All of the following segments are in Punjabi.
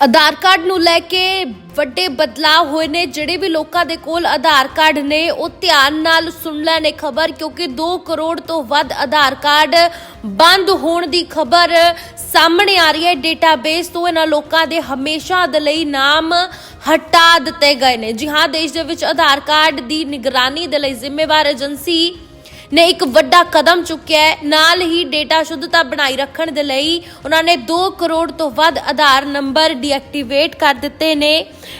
ਆਧਾਰ ਕਾਰਡ ਨੂੰ ਲੈ ਕੇ ਵੱਡੇ ਬਦਲਾਅ ਹੋਏ ਨੇ, ਜਿਹੜੇ ਵੀ ਲੋਕਾਂ ਦੇ ਕੋਲ ਆਧਾਰ ਕਾਰਡ ਨੇ, ਉਹ ਧਿਆਨ ਨਾਲ ਸੁਣ ਲੈਣ ਇਹ ਖਬਰ, ਕਿਉਂਕਿ 2 ਕਰੋੜ ਤੋਂ ਵੱਧ ਆਧਾਰ ਕਾਰਡ ਬੰਦ ਹੋਣ ਦੀ ਖਬਰ ਸਾਹਮਣੇ ਆ ਰਹੀ ਹੈ। ਡੇਟਾਬੇਸ ਤੋਂ ਇਹਨਾਂ ਲੋਕਾਂ ਦੇ ਹਮੇਸ਼ਾ ਦੇ ਲਈ ਨਾਮ ਹਟਾ ਦਿੱਤੇ ਗਏ ਨੇ। ਜੀ ਹਾਂ, ਦੇਸ਼ ਦੇ ਵਿੱਚ ਆਧਾਰ ਕਾਰਡ ਦੀ ਨਿਗਰਾਨੀ ਦੇ ਲਈ ਜ਼ਿੰਮੇਵਾਰ ਏਜੰਸੀ ਨੇ ਇੱਕ ਵੱਡਾ ਕਦਮ ਚੁੱਕਿਆ ਹੈ। ਨਾਲ ਹੀ ਡੇਟਾ ਸ਼ੁੱਧਤਾ ਬਣਾਈ ਰੱਖਣ ਦੇ ਲਈ ਉਹਨਾਂ ਨੇ 2 ਕਰੋੜ ਤੋਂ ਵੱਧ ਆਧਾਰ ਨੰਬਰ ਡੀਐਕਟੀਵੇਟ ਕਰ ਦਿੱਤੇ ਨੇ।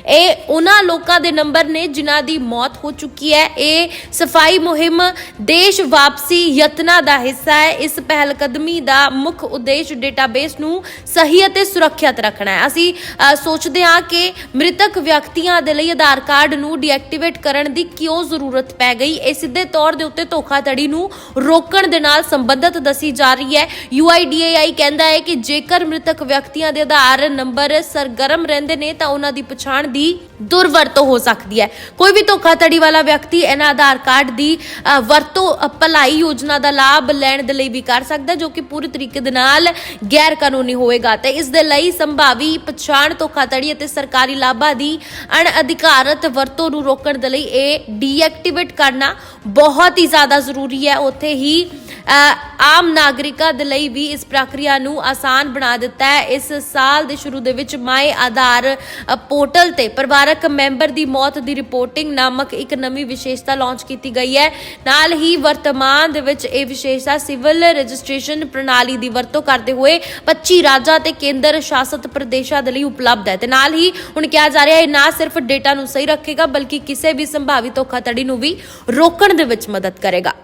ਇਹ ਉਹਨਾਂ ਲੋਕਾਂ ਦੇ ਨੰਬਰ ਨੇ ਜਿਨ੍ਹਾਂ ਦੀ ਮੌਤ ਹੋ ਚੁੱਕੀ ਹੈ। ਇਹ ਸਫ਼ਾਈ ਮੁਹਿੰਮ ਦੇਸ਼ ਵਾਪਸੀ ਯਤਨਾਂ ਦਾ ਹਿੱਸਾ ਹੈ। ਇਸ ਪਹਿਲ ਕਦਮੀ ਦਾ ਮੁੱਖ ਉਦੇਸ਼ ਡੇਟਾਬੇਸ ਨੂੰ ਸਹੀ ਅਤੇ ਸੁਰੱਖਿਅਤ ਰੱਖਣਾ ਹੈ। ਅਸੀਂ ਸੋਚਦੇ ਹਾਂ ਕਿ ਮ੍ਰਿਤਕ ਵਿਅਕਤੀਆਂ ਦੇ ਲਈ ਆਧਾਰ ਕਾਰਡ ਨੂੰ ਡੀਐਕਟੀਵੇਟ ਕਰਨ ਦੀ ਕਿਉਂ ਜ਼ਰੂਰਤ ਪੈ ਗਈ? ਇਹ ਸਿੱਧੇ ਤੌਰ ਦੇ ਉੱਤੇ ਧੋਖਾਧੜੀ ਨੂੰ ਰੋਕਣ ਦੇ ਨਾਲ ਸੰਬੰਧਿਤ ਦੱਸੀ ਜਾ ਰਹੀ ਹੈ। UIDAI ਕਹਿੰਦਾ ਹੈ ਕਿ ਜੇਕਰ ਮ੍ਰਿਤਕ ਵਿਅਕਤੀਆਂ ਦੇ ਆਧਾਰ ਨੰਬਰ ਸਰਗਰਮ ਰਹਿੰਦੇ ਨੇ ਤਾਂ ਉਹਨਾਂ ਦੀ ਪਛਾਣ ਦੀ ਦੁਰਵਰਤੋਂ ਹੋ ਸਕਦੀ ਹੈ। ਕੋਈ ਵੀ ਧੋਖਾਧੜੀ ਵਾਲਾ ਵਿਅਕਤੀ ਇਹਨਾਂ ਆਧਾਰ ਕਾਰਡ ਦੀ ਵਰਤੋਂ ਭਲਾਈ ਯੋਜਨਾ ਦਾ ਲਾਭ ਲੈਣ ਦੇ ਲਈ ਵੀ ਕਰ ਸਕਦਾ ਜੋ ਕਿ ਪੂਰੀ ਤਰੀਕੇ ਦੇ ਨਾਲ ਗੈਰ ਕਾਨੂੰਨੀ ਹੋਵੇਗਾ। ਤੇ ਇਸ ਦੇ ਲਈ ਸੰਭਾਵੀ ਪਛਾਣ, ਧੋਖਾਧੜੀ ਅਤੇ ਸਰਕਾਰੀ ਲਾਭਾਂ ਦੀ ਅਣਅਧਿਕਾਰਤ ਵਰਤੋਂ ਨੂੰ ਰੋਕਣ ਦੇ ਲਈ ਇਹ ਡੀਐਕਟੀਵੇਟ ਕਰਨਾ ਬਹੁਤ ਹੀ ਜ਼ਿਆਦਾ ਜ਼ਰੂਰੀ ਹੈ। ਉੱਥੇ ਹੀ ਆਮ ਨਾਗਰਿਕਾਂ ਦੇ ਲਈ ਵੀ ਇਸ ਪ੍ਰਕਿਰਿਆ ਨੂੰ ਆਸਾਨ ਬਣਾ ਦਿੱਤਾ ਹੈ। ਇਸ ਸਾਲ ਦੇ ਸ਼ੁਰੂ ਦੇ ਵਿੱਚ ਮਾਈ ਆਧਾਰ ਪੋਰਟਲ ਤੇ ਪਰਿਵਾਰਕ ਮੈਂਬਰ ਦੀ ਮੌਤ ਦੀ ਰਿਪੋਰਟਿੰਗ ਨਾਮਕ ਇੱਕ ਨਵੀਂ ਵਿਸ਼ੇਸ਼ਤਾ ਲਾਂਚ ਕੀਤੀ ਗਈ ਹੈ। ਨਾਲ ਹੀ ਵਰਤਮਾਨ ਦੇ ਵਿੱਚ ਇਹ ਵਿਸ਼ੇਸ਼ਤਾ ਸਿਵਲ ਰਜਿਸਟ੍ਰੇਸ਼ਨ ਪ੍ਰਣਾਲੀ ਦੀ ਵਰਤੋਂ ਕਰਦੇ ਹੋਏ 25 ਰਾਜਾਂ ਤੇ ਕੇਂਦਰ ਸ਼ਾਸਤ ਪ੍ਰਦੇਸ਼ਾਂ ਦੇ ਲਈ ਉਪਲਬਧ ਹੈ। ਤੇ ਨਾਲ ਹੀ ਹੁਣ ਕਿਹਾ ਜਾ ਰਿਹਾ ਹੈ, ਇਹ ਨਾ ਸਿਰਫ ਡੇਟਾ ਨੂੰ ਸਹੀ ਰੱਖੇਗਾ, ਬਲਕਿ ਕਿਸੇ ਵੀ ਸੰਭਾਵਿਤ ਧੋਖਾਧੜੀ ਨੂੰ ਵੀ ਰੋਕਣ ਦੇ ਵਿੱਚ ਮਦਦ ਕਰੇਗਾ।